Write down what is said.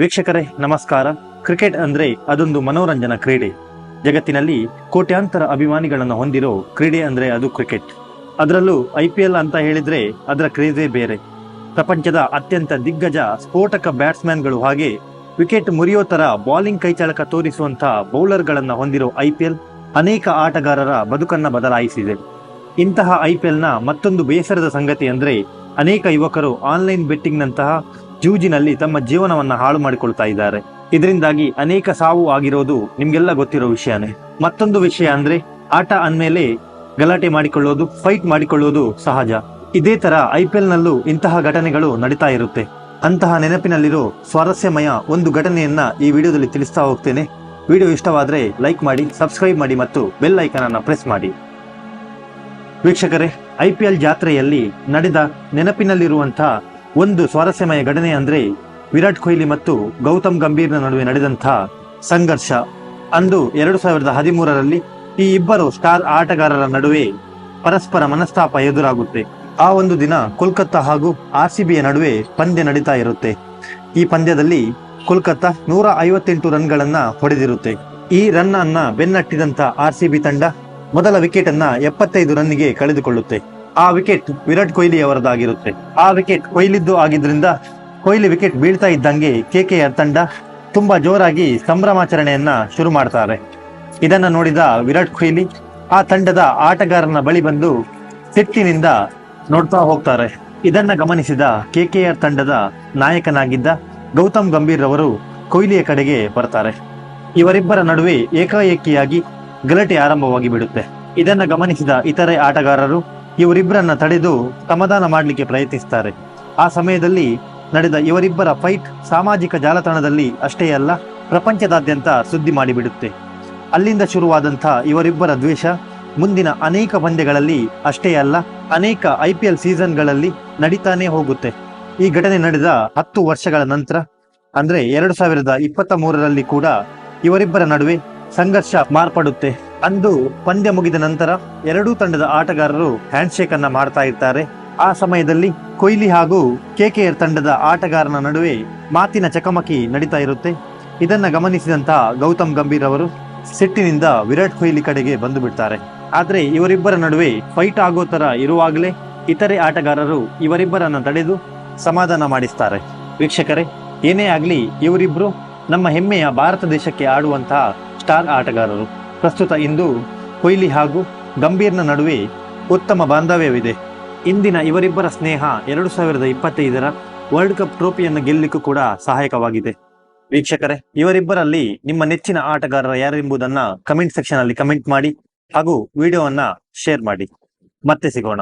ವೀಕ್ಷಕರೇ, ನಮಸ್ಕಾರ. ಕ್ರಿಕೆಟ್ ಅಂದ್ರೆ ಅದೊಂದು ಮನೋರಂಜನಾ ಕ್ರೀಡೆ. ಜಗತ್ತಿನಲ್ಲಿ ಕೋಟ್ಯಾಂತರ ಅಭಿಮಾನಿಗಳನ್ನು ಹೊಂದಿರೋ ಕ್ರೀಡೆ ಅಂದ್ರೆ ಅದು ಕ್ರಿಕೆಟ್. ಅದರಲ್ಲೂ ಐ ಪಿ ಎಲ್ ಅಂತ ಹೇಳಿದ್ರೆ ಅದರ ಕ್ರೇಜೇ ಬೇರೆ. ಪ್ರಪಂಚದ ಅತ್ಯಂತ ದಿಗ್ಗಜ ಸ್ಫೋಟಕ ಬ್ಯಾಟ್ಸ್ಮನ್ಗಳು ಹಾಗೆ ವಿಕೆಟ್ ಮುರಿಯೋ ತರ ಬೌಲಿಂಗ್ ಕೈಚಳಕ ತೋರಿಸುವಂತ ಬೌಲರ್ಗಳನ್ನು ಹೊಂದಿರೋ ಐ ಪಿ ಎಲ್ ಅನೇಕ ಆಟಗಾರರ ಬದುಕನ್ನ ಬದಲಾಯಿಸಿದೆ. ಇಂತಹ ಐ ಪಿ ಎಲ್ನ ಮತ್ತೊಂದು ಬೇಸರದ ಸಂಗತಿ ಅಂದ್ರೆ ಅನೇಕ ಯುವಕರು ಆನ್ಲೈನ್ ಬೆಟ್ಟಿಂಗ್ ನಂತಹ ಜೂಜಿನಲ್ಲಿ ತಮ್ಮ ಜೀವನವನ್ನ ಹಾಳು ಮಾಡಿಕೊಳ್ತಾ ಇದ್ದಾರೆ. ಇದರಿಂದಾಗಿ ಅನೇಕ ಸಾವು ಆಗಿರೋದು ನಿಮ್ಗೆಲ್ಲ ಗೊತ್ತಿರೋ ವಿಷಯನೇ. ಮತ್ತೊಂದು ವಿಷಯ ಅಂದ್ರೆ, ಆಟ ಅಂದ್ಮೇಲೆ ಗಲಾಟೆ ಮಾಡಿಕೊಳ್ಳೋದು, ಫೈಟ್ ಮಾಡಿಕೊಳ್ಳೋದು ಸಹಜ. ಇದೇ ತರ ಐ ಪಿ ಎಲ್ ನಲ್ಲೂ ಇಂತಹ ಘಟನೆಗಳು ನಡೀತಾ ಇರುತ್ತೆ. ಅಂತಹ ನೆನಪಿನಲ್ಲಿರೋ ಸ್ವಾರಸ್ಯಮಯ ಒಂದು ಘಟನೆಯನ್ನ ಈ ವಿಡಿಯೋದಲ್ಲಿ ತಿಳಿಸ್ತಾ ಹೋಗ್ತೇನೆ. ವಿಡಿಯೋ ಇಷ್ಟವಾದ್ರೆ ಲೈಕ್ ಮಾಡಿ, ಸಬ್ಸ್ಕ್ರೈಬ್ ಮಾಡಿ ಮತ್ತು ಬೆಲ್ ಐಕನ್ ಅನ್ನ ಪ್ರೆಸ್ ಮಾಡಿ. ವೀಕ್ಷಕರೇ, ಐ ಪಿ ಎಲ್ ಜಾತ್ರೆಯಲ್ಲಿ ನಡೆದ ನೆನಪಿನಲ್ಲಿರುವಂತಹ ಒಂದು ಸ್ವಾರಸ್ಯಮಯ ಘಟನೆ ಅಂದ್ರೆ ವಿರಾಟ್ ಕೊಹ್ಲಿ ಮತ್ತು ಗೌತಮ್ ಗಂಭೀರ್ನ ನಡುವೆ ನಡೆದಂಥ ಸಂಘರ್ಷ. ಅಂದು ಎರಡು ಸಾವಿರದ ಹದಿಮೂರರಲ್ಲಿ ಈ ಇಬ್ಬರು ಸ್ಟಾರ್ ಆಟಗಾರರ ನಡುವೆ ಪರಸ್ಪರ ಮನಸ್ತಾಪ ಎದುರಾಗುತ್ತೆ. ಆ ಒಂದು ದಿನ ಕೋಲ್ಕತ್ತಾ ಹಾಗೂ ಆರ್ ಸಿ ಬಿಯ ನಡುವೆ ಪಂದ್ಯ ನಡೀತಾ ಇರುತ್ತೆ. ಈ ಪಂದ್ಯದಲ್ಲಿ ಕೋಲ್ಕತ್ತಾ ನೂರ ಐವತ್ತೆಂಟು ರನ್ಗಳನ್ನ ಹೊಡೆದಿರುತ್ತೆ. ಈ ರನ್ ಅನ್ನ ಬೆನ್ನಟ್ಟಿದಂತ ಆರ್ ಸಿ ಬಿ ತಂಡ ಮೊದಲ ವಿಕೆಟ್ ಅನ್ನ ಎಪ್ಪತ್ತೈದು ರನ್ನಿಗೆ ಕಳೆದುಕೊಳ್ಳುತ್ತೆ. ಆ ವಿಕೆಟ್ ವಿರಾಟ್ ಕೊಹ್ಲಿ ಅವರದಾಗಿರುತ್ತೆ. ಆ ವಿಕೆಟ್ ಕೊಹ್ಲಿದ್ದು ಆಗಿದ್ರಿಂದ ಕೊಹ್ಲಿ ವಿಕೆಟ್ ಬೀಳ್ತಾ ಇದ್ದಂಗೆ ಕೆ ಕೆ ಆರ್ ತಂಡ ತುಂಬಾ ಜೋರಾಗಿ ಸಂಭ್ರಮಾಚರಣೆಯನ್ನ ಶುರು ಮಾಡ್ತಾರೆ. ಇದನ್ನ ನೋಡಿದ ವಿರಾಟ್ ಕೊಹ್ಲಿ ಆ ತಂಡದ ಆಟಗಾರನ ಬಳಿ ಬಂದು ಸಿಟ್ಟಿನಿಂದ ನೋಡ್ತಾ ಹೋಗ್ತಾರೆ. ಇದನ್ನ ಗಮನಿಸಿದ ಕೆ ಕೆ ಆರ್ ತಂಡದ ನಾಯಕನಾಗಿದ್ದ ಗೌತಮ್ ಗಂಭೀರ್ ಅವರು ಕೊಹ್ಲಿಯ ಕಡೆಗೆ ಬರ್ತಾರೆ. ಇವರಿಬ್ಬರ ನಡುವೆ ಏಕಾಏಕಿಯಾಗಿ ಗಲಾಟೆ ಆರಂಭವಾಗಿ ಬಿಡುತ್ತೆ. ಇದನ್ನ ಗಮನಿಸಿದ ಇತರೆ ಆಟಗಾರರು ಇವರಿಬ್ಬರನ್ನ ತಡೆದು ಸಮಾಧಾನ ಮಾಡಲಿಕ್ಕೆ ಪ್ರಯತ್ನಿಸ್ತಾರೆ. ಆ ಸಮಯದಲ್ಲಿ ನಡೆದ ಇವರಿಬ್ಬರ ಫೈಟ್ ಸಾಮಾಜಿಕ ಜಾಲತಾಣದಲ್ಲಿ ಅಷ್ಟೇ ಅಲ್ಲ, ಪ್ರಪಂಚದಾದ್ಯಂತ ಸುದ್ದಿ ಮಾಡಿಬಿಡುತ್ತೆ. ಅಲ್ಲಿಂದ ಶುರುವಾದಂಥ ಇವರಿಬ್ಬರ ದ್ವೇಷ ಮುಂದಿನ ಅನೇಕ ಪಂದ್ಯಗಳಲ್ಲಿ ಅಷ್ಟೇ ಅಲ್ಲ, ಅನೇಕ ಐ ಪಿ ಎಲ್ ಸೀಸನ್ಗಳಲ್ಲಿ ನಡೀತಾನೆ ಹೋಗುತ್ತೆ. ಈ ಘಟನೆ ನಡೆದ ಹತ್ತು ವರ್ಷಗಳ ನಂತರ, ಅಂದ್ರೆ ಎರಡು ಸಾವಿರದ ಇಪ್ಪತ್ತ ಮೂರರಲ್ಲಿ ಕೂಡ ಇವರಿಬ್ಬರ ನಡುವೆ ಸಂಘರ್ಷ ಮಾರ್ಪಡುತ್ತೆ. ಅಂದು ಪಂದ್ಯ ಮುಗಿದ ನಂತರ ಎರಡೂ ತಂಡದ ಆಟಗಾರರು ಹ್ಯಾಂಡ್ಶೇಕ್ ಅನ್ನ ಮಾಡ್ತಾ ಇರ್ತಾರೆ. ಆ ಸಮಯದಲ್ಲಿ ಕೊಹ್ಲಿ ಹಾಗೂ ಕೆಕೆಆರ್ ತಂಡದ ಆಟಗಾರನ ನಡುವೆ ಮಾತಿನ ಚಕಮಕಿ ನಡೀತಾ ಇರುತ್ತೆ. ಇದನ್ನ ಗಮನಿಸಿದಂತಹ ಗೌತಮ್ ಗಂಭೀರ್ ಅವರು ಸಿಟ್ಟಿನಿಂದ ವಿರಾಟ್ ಕೊಹ್ಲಿ ಕಡೆಗೆ ಬಂದು ಬಿಡ್ತಾರೆ. ಆದ್ರೆ ಇವರಿಬ್ಬರ ನಡುವೆ ಫೈಟ್ ಆಗೋ ತರ ಇರುವಾಗಲೇ ಇತರೆ ಆಟಗಾರರು ಇವರಿಬ್ಬರನ್ನ ತಡೆದು ಸಮಾಧಾನ ಮಾಡಿಸ್ತಾರೆ. ವೀಕ್ಷಕರೇ, ಏನೇ ಆಗ್ಲಿ ಇವರಿಬ್ರು ನಮ್ಮ ಹೆಮ್ಮೆಯ ಭಾರತ ದೇಶಕ್ಕೆ ಆಡುವಂತಹ ಸ್ಟಾರ್ ಆಟಗಾರರು. ಪ್ರಸ್ತುತ ಇಂದು ಕೊಹ್ಲಿ ಹಾಗೂ ಗಂಭೀರ್ನ ನಡುವೆ ಉತ್ತಮ ಬಾಂಧವ್ಯವಿದೆ. ಇಂದಿನ ಇವರಿಬ್ಬರ ಸ್ನೇಹ ಎರಡು ಸಾವಿರದ ಇಪ್ಪತ್ತೈದರ ವರ್ಲ್ಡ್ ಕಪ್ ಟ್ರೋಫಿಯನ್ನು ಗೆಲ್ಲಲಿಕ್ಕೂ ಕೂಡ ಸಹಾಯಕವಾಗಿದೆ. ವೀಕ್ಷಕರೇ, ಇವರಿಬ್ಬರಲ್ಲಿ ನಿಮ್ಮ ನೆಚ್ಚಿನ ಆಟಗಾರರ ಯಾರೆಂಬುದನ್ನ ಕಮೆಂಟ್ ಸೆಕ್ಷನ್ ಅಲ್ಲಿ ಕಮೆಂಟ್ ಮಾಡಿ ಹಾಗೂ ವಿಡಿಯೋವನ್ನ ಶೇರ್ ಮಾಡಿ. ಮತ್ತೆ ಸಿಗೋಣ.